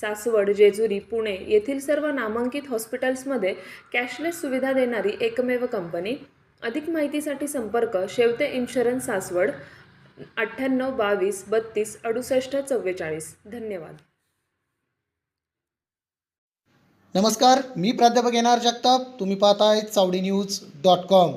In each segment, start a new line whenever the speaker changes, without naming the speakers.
सासवड जेजुरी पुणे येथील सर्व नामांकित हॉस्पिटल्समध्ये कॅशलेस सुविधा देणारी एकमेव कंपनी. अधिक माहितीसाठी संपर्क शेवते इन्शुरन्स सासवड अठ्ठ्याण्णव बावीस बत्तीस अडुसष्ट चव्वेचाळीस. धन्यवाद.
नमस्कार मी प्राध्यापक एन आर जगताप. तुम्ही पाहताय चावडी न्यूज डॉट कॉम.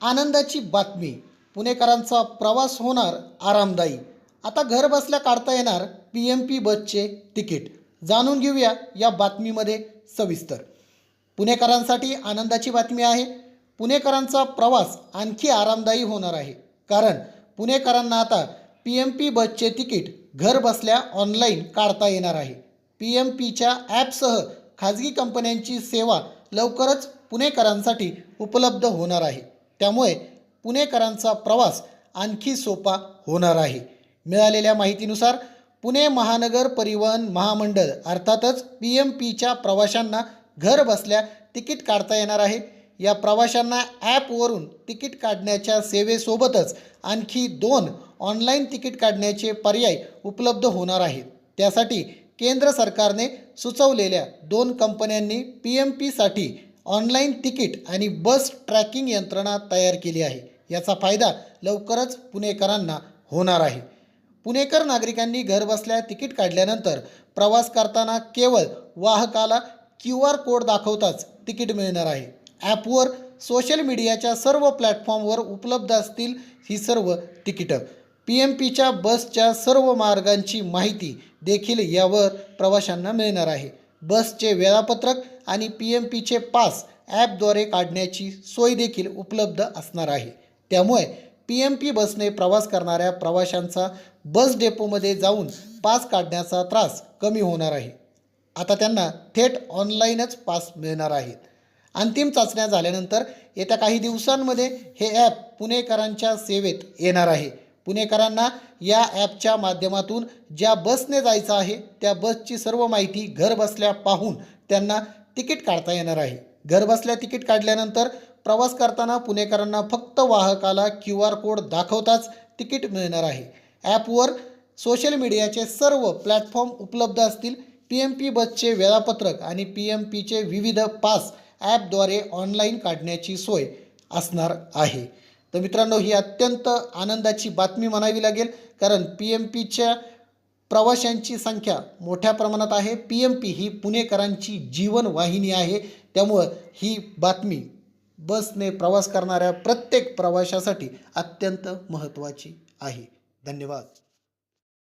आनंदाची बातमी. पुणेकरांचा प्रवास होणार आरामदायी. आता घर बसल्या काढता येणार पी एम पी बसचे तिकीट. जाणून घेऊया या बातमीमध्ये सविस्तर. पुणेकरांसाठी आनंदाची बातमी आहे. पुणेकरांचा प्रवास आणखी आरामदायी होणार आहे. कारण पुणेकरांना आता पी एम पी बसचे तिकीट घर बसल्या ऑनलाईन काढता येणार आहे. पी एम पीच्या ॲपसह खाजगी कंपन्यांची सेवा लवकरच पुणेकरांसाठी उपलब्ध होणार आहे. त्यामुळे पुणेकरांचा प्रवास आणखी सोपा होणार आहे. मिळालेल्या माहितीनुसार पुणे महानगर परिवहन महामंडळ अर्थातच पी एम पीच्या प्रवाशांना घर बसल्या तिकीट काढता येणार आहे. या प्रवाशांना ॲपवरून तिकीट काढण्याच्या सेवेसोबतच आणखी दोन ऑनलाईन तिकीट काढण्याचे पर्याय उपलब्ध होणार आहेत. त्यासाठी केंद्र सरकारने सुचवलेल्या दोन कंपन्यांनी पी एम पीसाठी ऑनलाईन तिकीट आणि बस ट्रॅकिंग यंत्रणा तयार केली आहे. याचा फायदा लवकरच पुणेकरांना होणार आहे. पुणेकर नागरिकांनी घरबसल्या तिकीट काढल्यानंतर प्रवास करताना केवळ वाहकाला क्यू आर कोड दाखवताच तिकीट मिळणार आहे. ॲपवर सोशल मीडियाच्या सर्व प्लॅटफॉर्मवर उपलब्ध असतील ही सर्व तिकीटं. पी एम पीच्या बसच्या सर्व मार्गांची माहिती देखील यावर प्रवाशांना मिळणार आहे. बसचे वेळापत्रक आणि पी एम पीचे पास ॲपद्वारे काढण्याची सोय देखील उपलब्ध असणार आहे. त्यामुळे पी एम पी बसने प्रवास करणाऱ्या प्रवाशांचा बस डेपोमध्ये जाऊन पास काढण्याचा त्रास कमी होणार आहे. आता त्यांना थेट ऑनलाईनच पास मिळणार आहेत. अंतिम चाचण्या झाल्यानंतर येत्या काही दिवसांमध्ये हे ॲप पुणेकरांच्या सेवेत येणार आहे. पुणेकरांना या ॲपच्या माध्यमातून ज्या बसने जायचं आहे त्या बसची सर्व माहिती घरबसल्या पाहून त्यांना तिकीट काढता येणार आहे. घरबसल्या तिकीट काढल्यानंतर प्रवास करताना पुणेकरांना फक्त वाहकाला क्यू आर कोड दाखवताच तिकीट मिळणार आहे. ॲपवर सोशल मीडियाचे सर्व प्लॅटफॉर्म उपलब्ध असतील. पी एम पी बसचे वेळापत्रक आणि पी एम पीचे विविध पास ॲपद्वारे ऑनलाईन काढण्याची सोय असणार आहे. तर मित्रांनो ही अत्यंत आनंदाची बातमी म्हणावी लागेल कारण पी एम पीच्या प्रवाशांची संख्या मोठ्या प्रमाणात आहे. पी एम पी ही पुणेकरांची जीवनवाहिनी आहे. त्यामुळं ही बातमी बसने प्रवास करणाऱ्या प्रत्येक प्रवाशासाठी अत्यंत महत्त्वाची आहे. धन्यवाद.